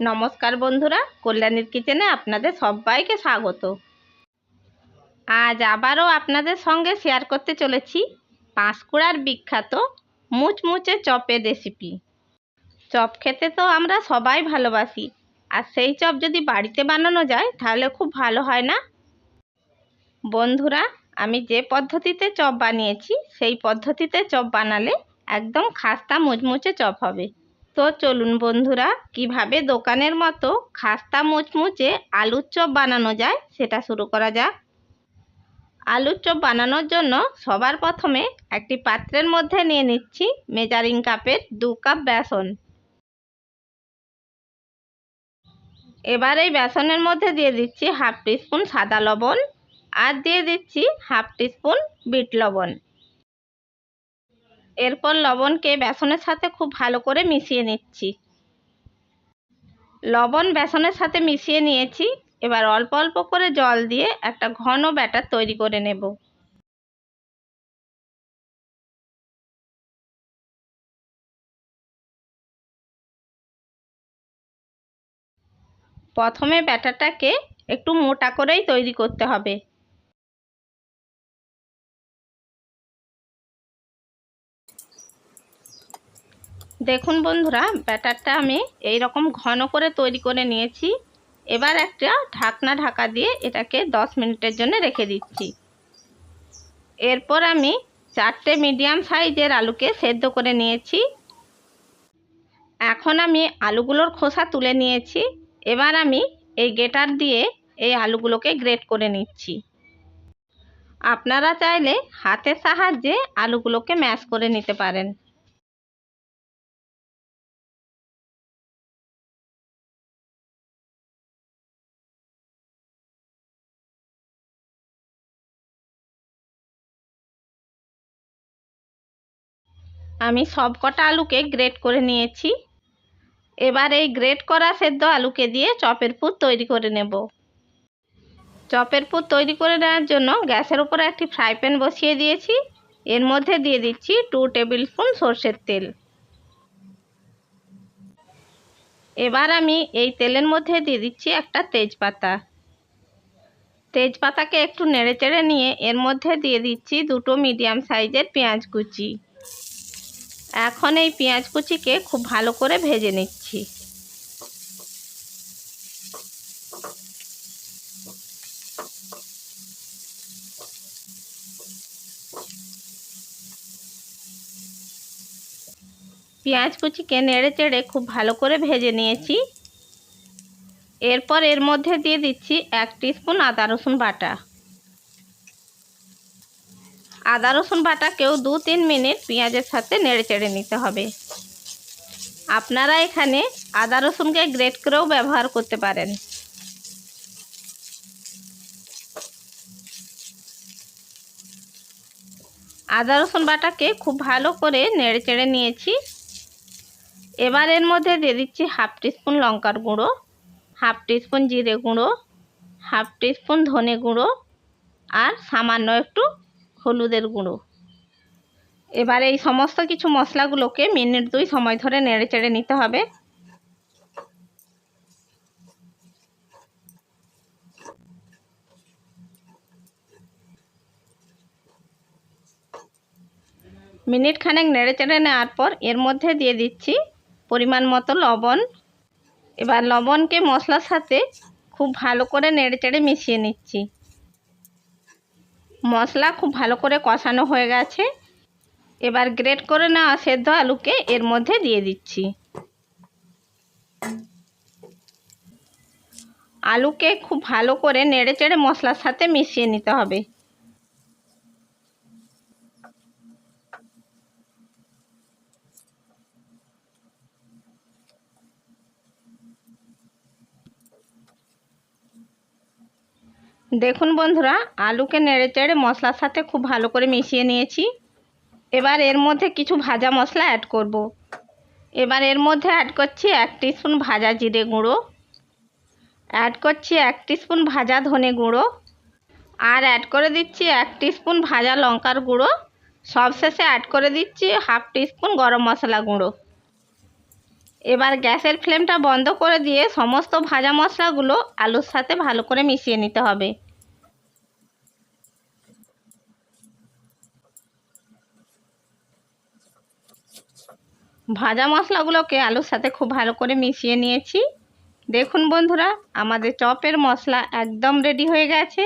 নমস্কার বন্ধুরা, কল্যাণীর কিচেনে আপনাদের সবাইকে স্বাগত। আজ আবারও আপনাদের সঙ্গে শেয়ার করতে চলেছি পাঁশকুড়ার বিখ্যাত মুচমুচে চপের রেসিপি। চপ খেতে তো আমরা সবাই ভালোবাসি, আর সেই চপ যদি বাড়িতে বানানো যায়, তাহলে খুব ভালো হয় না? বন্ধুরা, আমি যে পদ্ধতিতে চপ বানিয়েছি, সেই পদ্ধতিতে চপ বানালে একদম খাস্তা মুচমুচে চপ হবে। তো চলুন বন্ধুরা, কীভাবে দোকানের মতো খাস্তা মুচমুচে আলুর চপ বানানো যায় সেটা শুরু করা যাক। আলুর চপ বানানোর জন্য সবার প্রথমে একটি পাত্রের মধ্যে নিয়ে নিচ্ছি মেজারিং কাপের দু কাপ বেসন। এবার এই বেসনের মধ্যে দিয়ে দিচ্ছি হাফ টিস্পুন সাদা লবণ আর দিয়ে দিচ্ছি হাফ টিস্পুন বিট লবণ। এরপর লবণকে বেসনের সাথে খুব ভালো করে মিশিয়ে নিচ্ছি। লবণ বেসনের সাথে মিশিয়ে নিয়েছি। এবার অল্প অল্প করে জল দিয়ে একটা ঘন ব্যাটার তৈরি করে নেব। প্রথমে ব্যাটারটাকে একটু মোটা করেই তৈরি করতে হবে। দেখুন বন্ধুরা, ব্যাটারটা আমি এই রকম ঘন করে তৈরি করে নিয়েছি। এবার একটা ঢাকনা ঢাকা দিয়ে এটাকে দশ মিনিটের জন্য রেখে দিচ্ছি। এরপর আমি চারটে মিডিয়াম সাইজের আলুকে সেদ্ধ করে নিয়েছি। এখন আমি আলুগুলোর খোসা তুলে নিয়েছি। এবার আমি এই গেটার দিয়ে এই আলুগুলোকে গ্রেট করে নিচ্ছি। আপনারা চাইলে হাতের সাহায্যে আলুগুলোকে ম্যাশ করে নিতে পারেন। আমি সব কটা আলুকে গ্রেট করে নিয়েছি। এবার এই গ্রেট করা সেদ্ধ আলুকে দিয়ে চপের পুর তৈরি করে নেব। চপের পুর তৈরি করে নেওয়ার জন্য গ্যাসের উপরে একটি ফ্রাই প্যান বসিয়ে দিয়েছি। এর মধ্যে দিয়ে দিচ্ছি টু টেবিল স্পুন সর্ষের তেল। এবার আমি এই তেলের মধ্যে দিয়ে দিচ্ছি একটা তেজপাতা। তেজপাতাকে একটু নেড়ে চেড়ে নিয়ে এর মধ্যে দিয়ে দিচ্ছি দুটো মিডিয়াম সাইজের পেঁয়াজ কুচি। এখন এই পেঁয়াজ কুচিকে খুব ভালো করে ভেজে নিচ্ছি। পেঁয়াজ কুচিকে নেড়ে চেড়ে খুব ভালো করে ভেজে নিয়েছি। এরপর এর মধ্যে দিয়ে দিচ্ছি এক স্পুন আদা রসুন বাটা। আদা, রসুন বাটাকেও দু তিন মিনিট পেঁয়াজের সাথে নেড়ে চেড়ে নিতে হবে। আপনারা এখানে আদা, রসুনকে গ্রেট করেও ব্যবহার করতে পারেন। আদা, রসুন বাটাকে খুব ভালো করে নেড়ে চেড়ে নিয়েছি। এবার এর মধ্যে দিয়ে দিচ্ছি হাফ টিস্পুন লঙ্কার গুঁড়ো, হাফ টিস্পুন জিরে গুঁড়ো, হাফ টিস্পুন ধনে গুঁড়ো, আর সামান্য একটু হলুদের গুঁড়ো। এবার এই সমস্ত কিছু মশলাগুলোকে মিনিট দুই সময় ধরে নেড়ে চেড়ে নিতে হবে। মিনিট খানেক নেড়ে চেড়ে নেওয়ার পর এর মধ্যে দিয়ে দিচ্ছি পরিমাণ মতো লবণ। এবার লবণকে মশলার সাথে খুব ভালো করে নেড়ে চেড়ে মিশিয়ে নিচ্ছি। মশলা খুব ভালো করে কষানো হয়ে গেছে। এবার গ্রেট করে নেওয়া সেদ্ধ আলুকে এর মধ্যে দিয়ে দিচ্ছি। আলুকে খুব ভালো করে নেড়ে চেড়ে মশলার সাথে মিশিয়ে নিতে হবে। দেখুন বন্ধুরা, আলুকে নেড়ে চেড়ে মশলার সাথে খুব ভালো করে মিশিয়ে নিয়েছি। এবার এর মধ্যে কিছু ভাজা মশলা অ্যাড করব। এবার এর মধ্যে অ্যাড করছি এক স্পুন ভাজা জিরে গুঁড়ো অ্যাড করছি এক স্পুন ভাজা ধনে গুঁড়ো, আর অ্যাড করে দিচ্ছি এক স্পুন ভাজা লঙ্কার গুঁড়ো। সবশেষে অ্যাড করে দিচ্ছি হাফ স্পুন গরম মশলা গুঁড়ো। এবার গ্যাসের ফ্লেমটা বন্ধ করে দিয়ে সমস্ত ভাজা মশলাগুলো আলুর সাথে ভালো করে মিশিয়ে নিতে হবে। ভাজা মশলাগুলোকে আলুর সাথে খুব ভালো করে মিশিয়ে নিয়েছি। দেখুন বন্ধুরা, আমাদের চপের মশলা একদম রেডি হয়ে গেছে।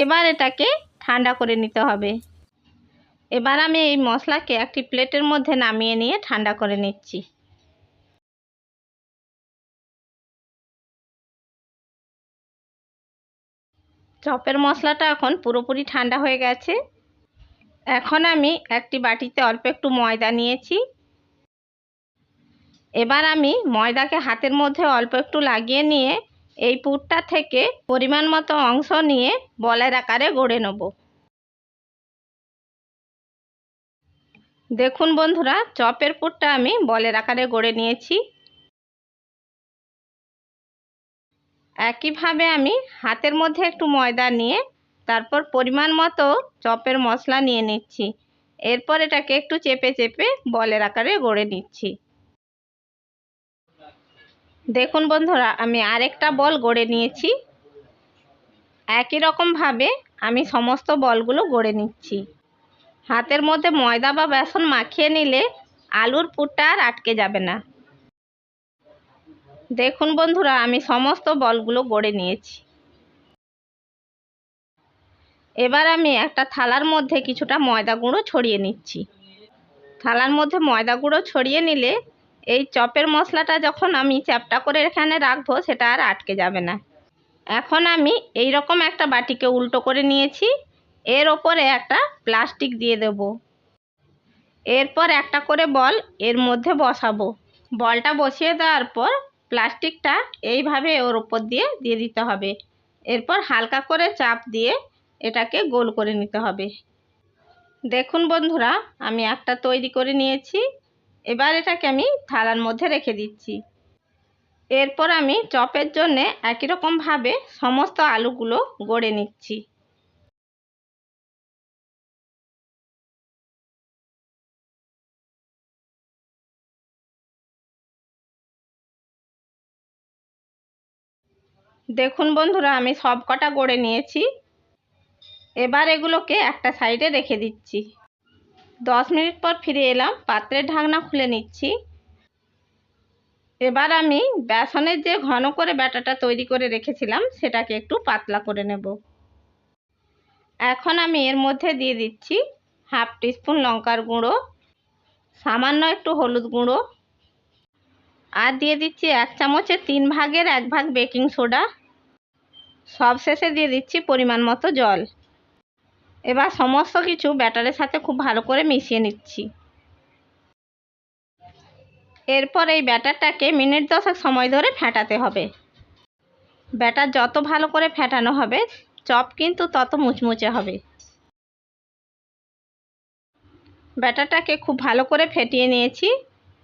এবার এটাকে ঠান্ডা করে নিতে হবে। এবার আমি এই মশলাকে একটি প্লেটের মধ্যে নামিয়ে নিয়ে ঠান্ডা করে নিচ্ছি। চপের মশলাটা এখন পুরোপুরি ঠান্ডা হয়ে গেছে। এখন আমি একটি বাটিতে অল্প একটু ময়দা নিয়েছি। এবার আমি ময়দাকে হাতের মধ্যে অল্প একটু লাগিয়ে নিয়ে এই পুরটা থেকে পরিমাণ মতো অংশ নিয়ে বলের আকারে গড়ে নেব। দেখুন বন্ধুরা, চপের পুরটা আমি বলের আকারে গড়ে নিয়েছি। একইভাবে আমি হাতের মধ্যে একটু ময়দা নিয়ে তারপর পরিমাণ মতো চপের মশলা নিয়ে নিচ্ছি। এরপর এটাকে একটু চেপে চেপে বলের আকারে গড়ে নিচ্ছি। দেখুন বন্ধুরা, আমি আরেকটা বল গড়ে নিয়েছি। একই রকমভাবে আমি সমস্ত বলগুলো গড়ে নিচ্ছি। হাতের মধ্যে ময়দা বা বেসন মাখিয়ে নিলে আলুর পুরটা আর আটকে যাবে না। দেখুন বন্ধুরা, আমি সমস্ত বলগুলো গড়ে নিয়েছি। এবার আমি একটা থালার মধ্যে কিছুটা ময়দা গুঁড়ো ছড়িয়ে নিচ্ছি। থালার মধ্যে ময়দা গুঁড়ো ছড়িয়ে নিলে এই চপের মশলাটা যখন আমি চ্যাপটা করে এখানে রাখব, সেটা আর আটকে যাবে না। এখন আমি এই রকম একটা বাটিকে উল্টো করে নিয়েছি। এর ওপরে একটা প্লাস্টিক দিয়ে দেব। এরপর একটা করে বল এর মধ্যে বসাবো। বলটা বসিয়ে দেওয়ার পর প্লাস্টিকটা এইভাবে ওর ওপর দিয়ে দিয়ে দিতে হবে। এরপর হালকা করে চাপ দিয়ে এটাকে গোল করে নিতে হবে। দেখুন বন্ধুরা, আমি একটা তৈরি করে নিয়েছি। এবার এটাকে আমি থালার মধ্যে রেখে দিচ্ছি। এরপর আমি চপের জন্যে একই রকমভাবে সমস্ত আলুগুলো গড়ে নিচ্ছি। দেখুন বন্ধুরা, আমি সব কটা গড়ে নিয়েছি। এবার এগুলোকে একটা সাইডে রেখে দিচ্ছি। দশ মিনিট পর ফিরে এলাম, পাত্রের ঢাকনা খুলে নিচ্ছি। এবার আমি বেসনের যে ঘন করে ব্যাটাটা তৈরি করে রেখেছিলাম, সেটাকে একটু পাতলা করে নেব। এখন আমি এর মধ্যে দিয়ে দিচ্ছি হাফ টিস্পুন লঙ্কার গুঁড়ো, সামান্য একটু হলুদ গুঁড়ো, আর দিয়ে দিচ্ছি এক চামচের তিন ভাগের এক ভাগ বেকিং সোডা। সব শেষে দিয়ে দিচ্ছি পরিমাণ মতো জল। এবার সমস্ত কিছু ব্যাটারের সাথে খুব ভালো করে মিশিয়ে নিচ্ছি। এরপর এই ব্যাটারটাকে মিনিট দশেক সময় ধরে ফেটাতে হবে। ব্যাটার যত ভালো করে ফেটানো হবে, চপ কিন্তু তত মুচমুচে হবে। ব্যাটারটাকে খুব ভালো করে ফেটিয়ে নিয়েছি।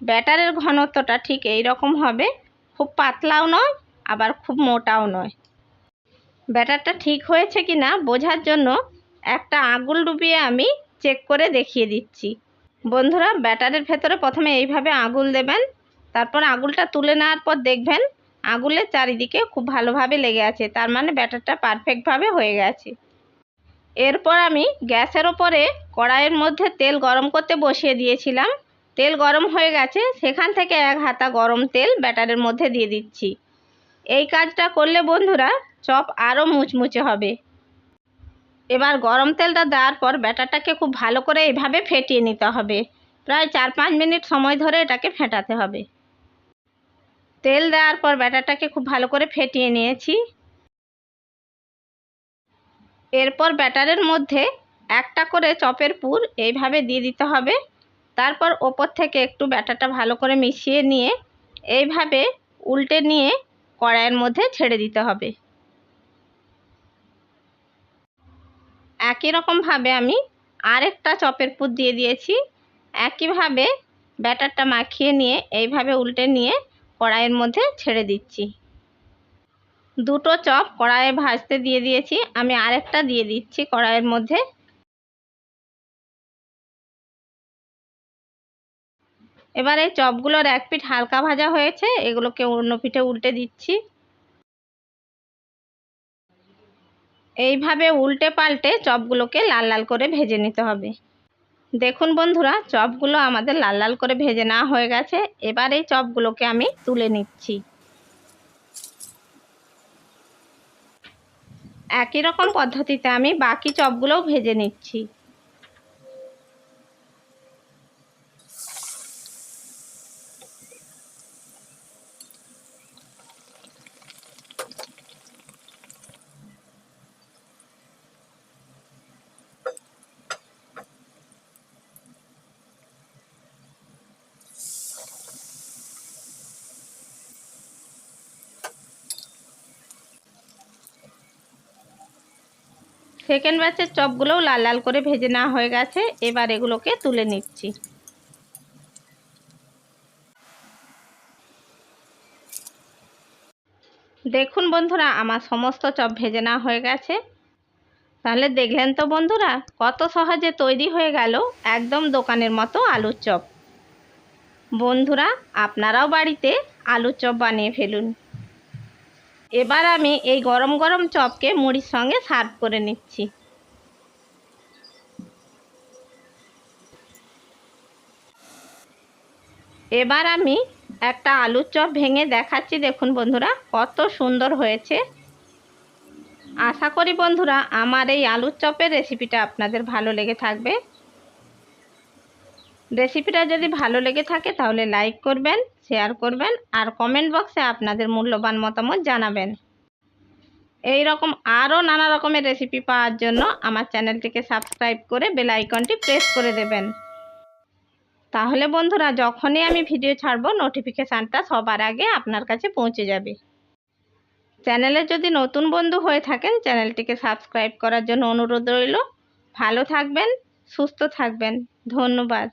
ব্যাটারের ঘনত্বটা ঠিক এই রকম হবে। খুব পাতলাও নয়, আবার খুব মোটাও নয়। ব্যাটারটা ঠিক হয়েছে কি না বোঝার জন্য একটা আঙুল ডুবিয়ে আমি চেক করে দেখিয়ে দিচ্ছি। বন্ধুরা, ব্যাটারের ভেতরে প্রথমে এইভাবে আঙুল দেবেন। তারপর আঙুলটা তুলে নেওয়ার পর দেখবেন আঙুলের চারিদিকে খুব ভালোভাবে লেগে আছে। তার মানে ব্যাটারটা পারফেক্টভাবে হয়ে গেছে। এরপর আমি গ্যাসের ওপরে কড়াইয়ের মধ্যে তেল গরম করতে বসিয়ে দিয়েছিলাম। তেল গরম হয়ে গেছে। সেখান থেকে এক হাতা গরম তেল ব্যাটারের মধ্যে দিয়ে দিচ্ছি। এই কাজটা করলে বন্ধুরা, চপ আরও মুচমুচে হবে। এবার গরম তেলটা দেওয়ার পর ব্যাটারটাকে খুব ভালো করে এভাবে ফেটিয়ে নিতে হবে। প্রায় চার পাঁচ মিনিট সময় ধরে এটাকে ফেটাতে হবে। তেল দেওয়ার পর ব্যাটারটাকে খুব ভালো করে ফেটিয়ে নিয়েছি। এরপর ব্যাটারের মধ্যে একটা করে চপের পুর এইভাবে দিয়ে দিতে হবে। তারপর ওপর থেকে একটু ব্যাটারটা ভালো করে মিশিয়ে নিয়ে এইভাবে উল্টে নিয়ে কড়াইয়ের মধ্যে ছেড়ে দিতে হবে। একই রকমভাবে আমি আরেকটা চপের পুর দিয়ে দিয়েছি। একইভাবে ব্যাটারটা মাখিয়ে নিয়ে, এইভাবে উল্টে নিয়ে কড়াইয়ের মধ্যে ছেড়ে দিচ্ছি। দুটো চপ কড়াইয়ে ভাজতে দিয়ে দিয়েছি। আমি আরেকটা দিয়ে দিচ্ছি কড়াইয়ের মধ্যে। এবার এই চপগুলোর এক পিঠ হালকা ভাজা হয়েছে। এগুলোকে অন্য পিঠে উল্টে দিচ্ছি। এইভাবে উল্টে পাল্টে চপগুলোকে লাল লাল করে ভেজে নিতে হবে। দেখুন বন্ধুরা, চপগুলো আমাদের লাল লাল করে ভেজে নেওয়া হয়ে গেছে। এবার এই চপগুলোকে আমি তুলে নিচ্ছি। একই রকম পদ্ধতিতে আমি বাকি চপগুলোও ভেজে নিচ্ছি। সেকেন্ড ব্যাচের চপগুলোও লাল লাল করে ভেজে নেওয়া হয়ে গেছে। এবার এগুলোকে তুলে নিচ্ছি। দেখুন বন্ধুরা, আমার সমস্ত চপ ভেজে নেওয়া হয়ে গেছে। তাহলে দেখলেন তো বন্ধুরা, কত সহজে তৈরি হয়ে গেল একদম দোকানের মতো আলুর চপ বন্ধুরা, আপনারাও বাড়িতে আলুর চপ বানিয়ে ফেলুন। এবার আমি এই গরম গরম চপকে মুড়ির সঙ্গে সার্ভ করে নিচ্ছি। এবার আমি একটা আলুর চপ ভেঙে দেখাচ্ছি, দেখুন বন্ধুরা, কত সুন্দর হয়েছে। আশা করি বন্ধুরা, আমার এই আলুর চপের রেসিপিটা আপনাদের ভালো লেগে থাকবে। রেসিপিটা যদি ভালো লেগে থাকে, তাহলে লাইক করবেন শেয়ার করবেন, আর কমেন্ট বক্সে আপনাদের মূল্যবান মতামত জানাবেন। এই রকম আরও নানা রকমের রেসিপি পাওয়ার জন্য আমার চ্যানেলটিকে সাবস্ক্রাইব করে বেল আইকনটি প্রেস করে দেবেন। তাহলে বন্ধুরা, যখনই আমি ভিডিও ছাড়বো নোটিফিকেশানটা সবার আগে আপনার কাছে পৌঁছে যাবে। চ্যানেলে যদি নতুন বন্ধু হয়ে থাকেন, চ্যানেলটিকে সাবস্ক্রাইব করার জন্য অনুরোধ রইল। ভালো থাকবেন, সুস্থ থাকবেন। ধন্যবাদ।